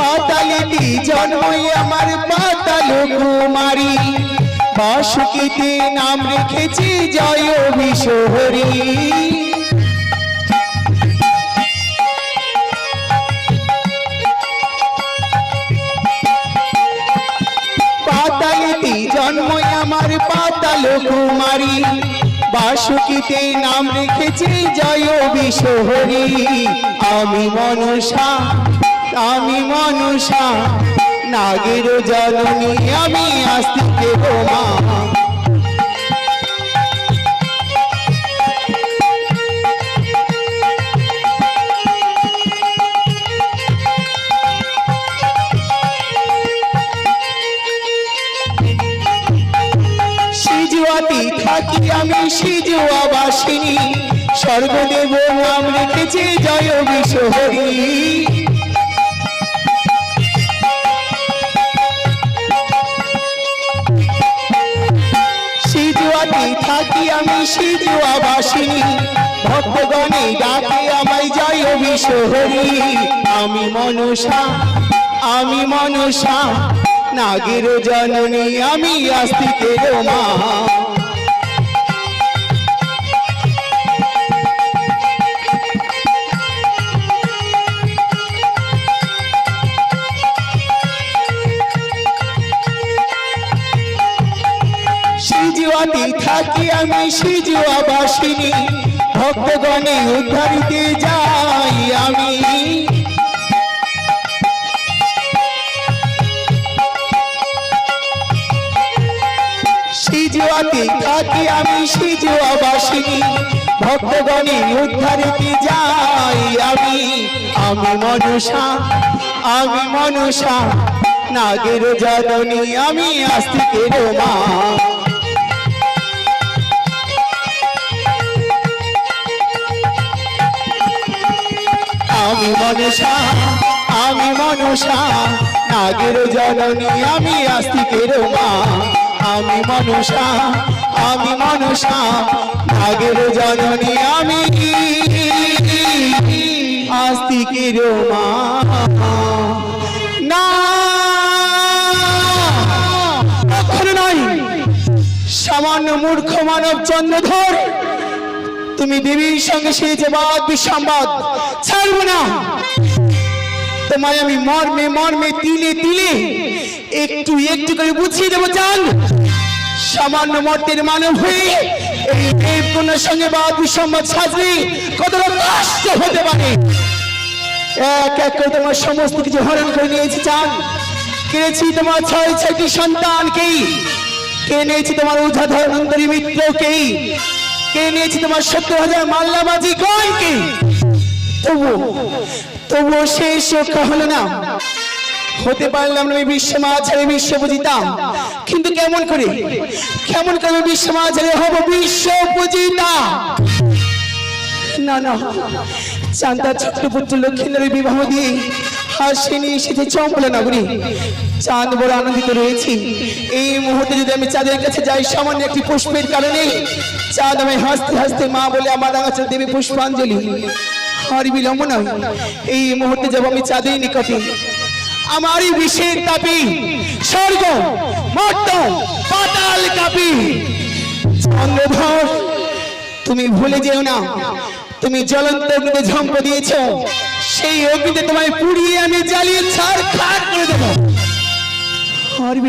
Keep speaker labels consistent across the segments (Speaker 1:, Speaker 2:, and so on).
Speaker 1: পাতালিতে জন্মই আমার পাতাল কুমারী। বাসুকিতে নাম রেখেছি জয় বিশহরী পাতালিতে জন্মই আমার পাতাল কুমারী। বাসুকিতে নাম রেখেছি জয় বিশহরী আমি মনসা আমি মনসা নাগের জননী, আমি আস্তিকে মা। সিজুয়াতি থাকি আমি সিজুয়া বাসিনী নাম রেখেছি জয় বিশহরী থাকি আমি সিজুয়া বাসিনী ভক্তগণে ডাকে আমায় জয় বিশহরী আমি মনসা আমি মনসা, নাগের জননী, আমি আস্তিকের মা সিজুয়াতে থাকি, আমি সিজুয়া বাসিনী ভক্তগণে উদ্ধারিতে যাই আমি। সিজুয়াতে থাকি, আমি সিজুয়া বাসিনী ভক্তগণে উদ্ধারিতে যাই আমি। আমি মনসা আমি মনসা নাগের জননী আমি আস্তিকের মা। মনসা, আমি মনসা, নাগের জননী, আমি আস্তিকের মা। আমি মনসা আমি মনসা, নাগের জননী, আমি আস্তিকের মা। না সামান্য মূর্খ মানব চন্দ্রধর তুমি দেবীর সঙ্গে সেই যে বাদ বিসম্বাদ, ছাড়বো না। তোমায় আমি মর্মে মর্মে তিলে তিলে একটু একটু করে বুঝিয়ে দেবো চান সামান্য মর্তের মানব হয়ে এই দেব কন্যার সঙ্গে বাদ বিসম্বাদ সাজলে কতটা কষ্ট হতে পারে। এক এক করে তোমার সমস্ত কিছু হরণ করে নিয়েছি চান কেড়েছি তোমার ছয় ছয়টি সন্তানকেই। কে নিয়েছি তোমার উঝা ধর্মন্তরী মিত্রকেই। কে নিয়েছি তোমার সত্তর হাজার মাল্লাবাজি? গয়কে তবু তবুও সেই রক্ষা হলো না। হতে পারলাম না আমি বিশ্ব মাঝারে বিশ্ব বুঝিতাম। কিন্তু কেমন করে? কেমন করে বিশ্ব মাঝারে হব, বিশ্ব বুঝিতা না না চান্দার ছোট্ট পুত্র লক্ষ্মীন্দরের বিবাহ দিয়ে হাসি নিয়ে এসেছে চম্পলা নগরী। চাঁদ বড় আনন্দিত রয়েছি। এই মুহূর্তে যদি আমি চাঁদের কাছে যাই, সামান্য একটি পুষ্পের কারণে চাঁদ আমি হাসতে হাসতে মা বলে, আমার রাঙাচল দেবে পুষ্পাঞ্জলি আর বিলম্ব এই মুহূর্তে যাব আমি চাঁদের নিকটে। আমারই বিষের তাপি, স্বর্গ মর্ত পাতাল কাপি। চন্দ্রধর, তুমি ভুলে যেও না। তুমি জ্বলন্ত অগ্নিতে ঝম্প দিয়েছ। সেই অগ্নিতে তোমায় পুড়িয়ে আমি জ্বালিয়ে ছাড় খাট করে দেবো। আর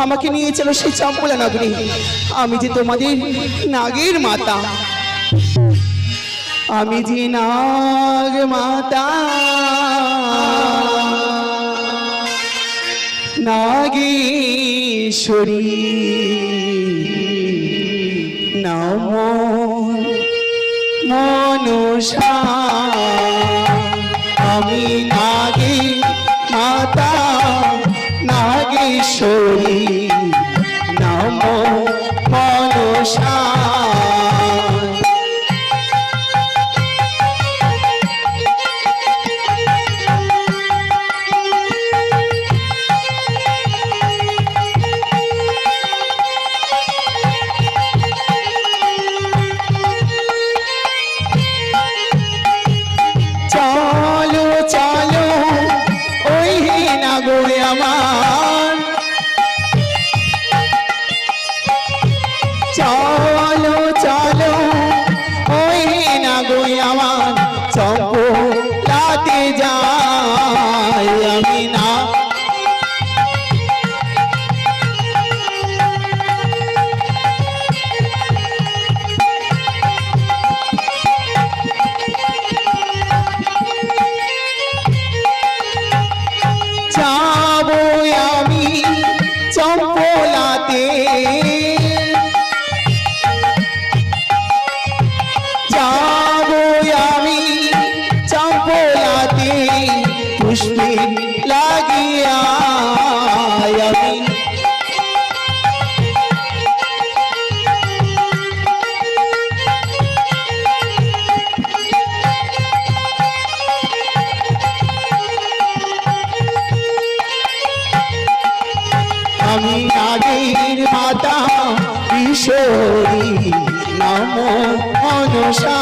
Speaker 1: আমাকে সেই আমি যে তোমাদের নাগের মাতা। আমি যে নাগ মাতা। নাগেশ্বরী। মনুষা হবে আমার আমি নারীর মাতা কিশোরী নম মনসা।